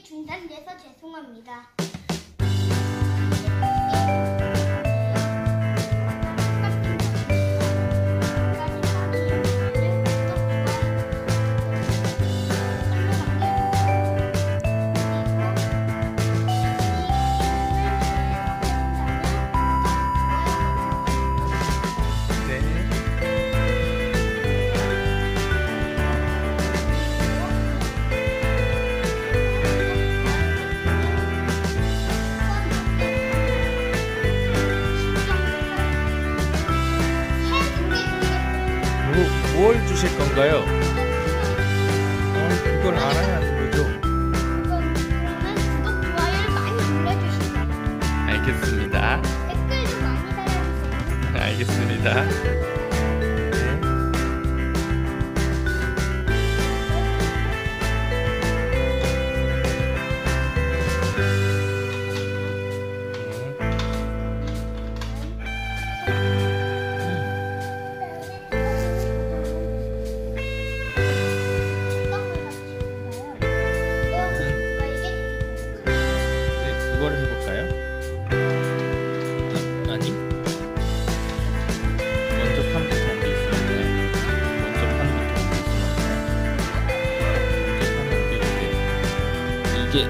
중단돼서 죄송합니다. 뭐, 뭘 주실 건가요? 어, 그걸 알아야 하는 거죠. 구독, 좋아요를 많이 눌러주시고 알겠습니다. 댓글도 많이 달아주세요. 알겠습니다.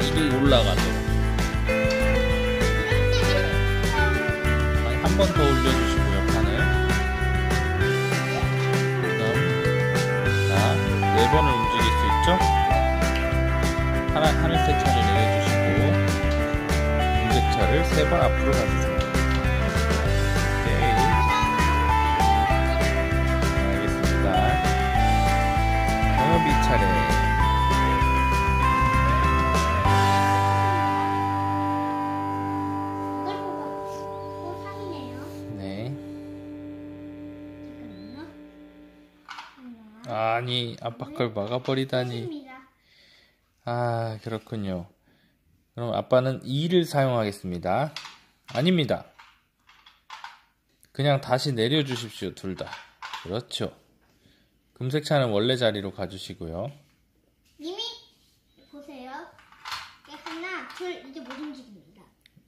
이게 이게 올라가죠. 한번 더 올려주시고요 판을. 그다음 자네 번을 움직일 수 있죠? 하나 하늘색 차를 내려주시고 금색 차를 세 번 앞으로 가주세요. 알겠습니다. 경업이 차례. 아니 아빠 걸 막아버리다니. 아 그렇군요. 그럼 아빠는 2를 사용하겠습니다. 아닙니다. 그냥 다시 내려주십시오 둘 다. 그렇죠. 금색 차는 원래 자리로 가주시고요. 이미 보세요. 하나, 둘 이제 못 움직입니다.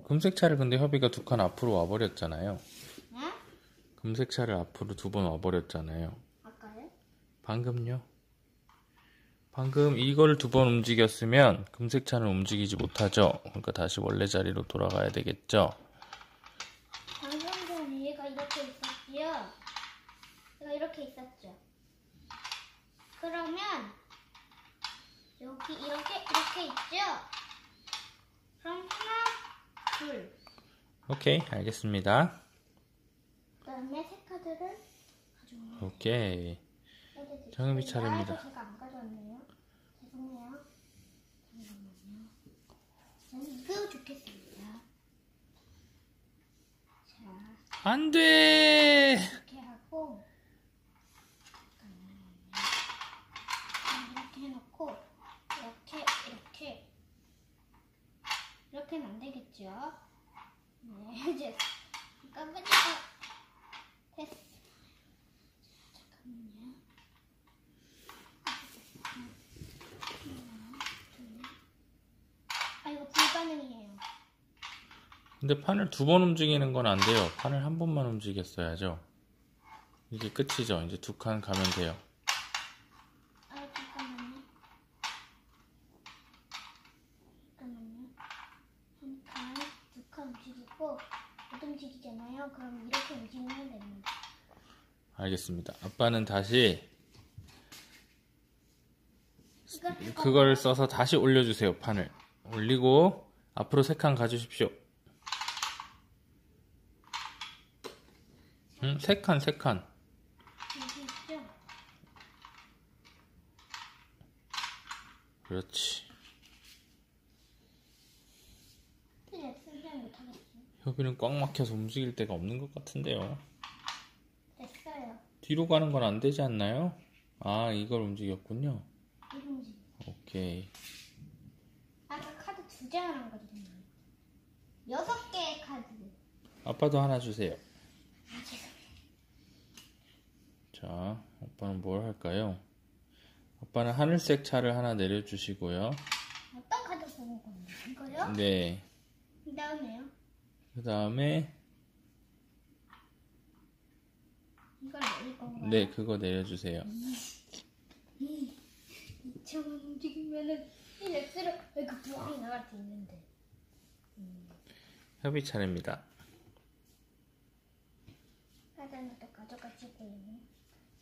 금색 차를 근데 협의가 두 칸 앞으로 와버렸잖아요. 네? 금색 차를 앞으로 두 번 와버렸잖아요. 방금요? 방금 이걸 두 번 움직였으면 금색 차는 움직이지 못하죠. 그러니까 다시 원래 자리로 돌아가야 되겠죠. 방금 전에 얘가 이렇게 있었지요. 얘가 이렇게 있었죠. 그러면 여기 이렇게 이렇게 있죠. 그럼 하나, 둘. 오케이, 알겠습니다. 그다음에 새 카드를 가져오면 오케이. 정은비 차례입니다. 아, 제가 안 가져왔네요. 죄송해요. 잠깐만요. 저는 이거 좋겠습니다. 자, 안 돼! 이렇게 하고. 이렇게 해놓고 이렇게 이렇게 이렇게는 안 되겠죠? 네, 이제 잠깐만요. 됐어. 잠깐만요. 아 이거 불가능이에요. 근데 판을 두 번 움직이는 건 안 돼요. 판을 한 번만 움직였어야죠. 이게 끝이죠. 이제 두 칸 가면 돼요. 아 잠깐만요. 잠깐만요. 한 칸, 두 칸 움직이고 못 움직이잖아요. 그럼 이렇게 움직이면 됩니다. 알겠습니다. 아빠는 다시 그걸 써서 다시 올려주세요. 판을. 올리고 앞으로 세 칸 가주십시오. 응? 세 칸, 세 칸. 그렇지. 협의는 꽉 막혀서 움직일 데가 없는 것 같은데요. 됐어요. 뒤로 가는 건 안 되지 않나요? 아, 이걸 움직였군요. 오케이. 아까 카드 두 장을 한 거거든요. 여섯 개의 카드. 아빠도 하나 주세요. 아 죄송해요. 자, 아빠는 뭘 할까요? 아빠는 하늘색 차를 하나 내려주시고요. 어떤 카드 좋은 건데. 이거요? 네. 그 다음에요. 그 다음에, 이걸 내릴 건가요? 네, 그거 내려주세요. 이처럼 움직이면은 이 렉스로 이렇게 부엉 나갈 수 있는데. 협의 차례입니다. 사단을 또 가져가시고요.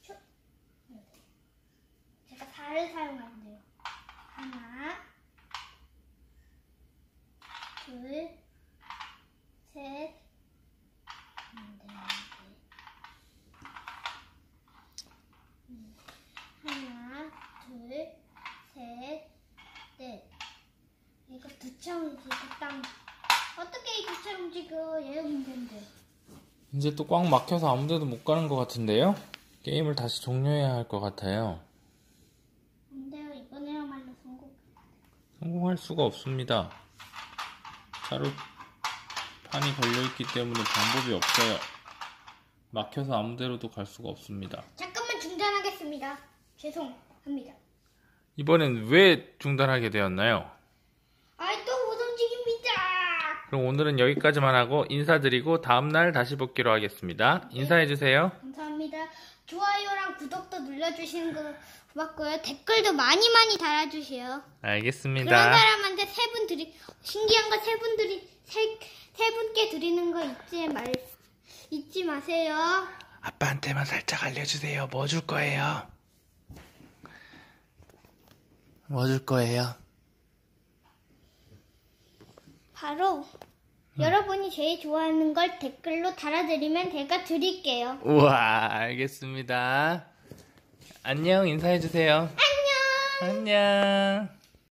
슉. 이렇게. 제가 살을 사용하는데요. 하나, 둘, 셋, 하나, 둘, 셋, 넷. 이거 두차 땅. 어떻게 이 두차 움직여? 얘가 문제인데. 이제 또 꽉 막혀서 아무 데도 못 가는 것 같은데요? 게임을 다시 종료해야 할 것 같아요 이번에야말로 성공. 성공할 수가 없습니다. 차로 판이 걸려있기 때문에 방법이 없어요. 막혀서 아무 데로도 갈 수가 없습니다. 잠깐만 중단하겠습니다. 죄송합니다. 이번엔 왜 중단하게 되었나요? 아이 또 못 움직입니다. 그럼 오늘은 여기까지만 하고 인사드리고 다음날 다시 보기로 하겠습니다. 인사해주세요. 감사합니다. 좋아요랑 구독도 눌러주시는 거 고맙고요. 댓글도 많이 많이 달아주세요. 그런 알겠습니다. 사람한테 세 분 드리 신기한 거 세 분 드리 세, 세 분께 드리는 거 잊지 말 잊지 마세요. 아빠한테만 살짝 알려주세요. 뭐 줄 거예요? 뭐 줄 거예요? 바로 여러분이 제일 좋아하는 걸 댓글로 달아드리면 제가 드릴게요. 우와, 알겠습니다. 안녕, 인사해주세요. 안녕. 안녕.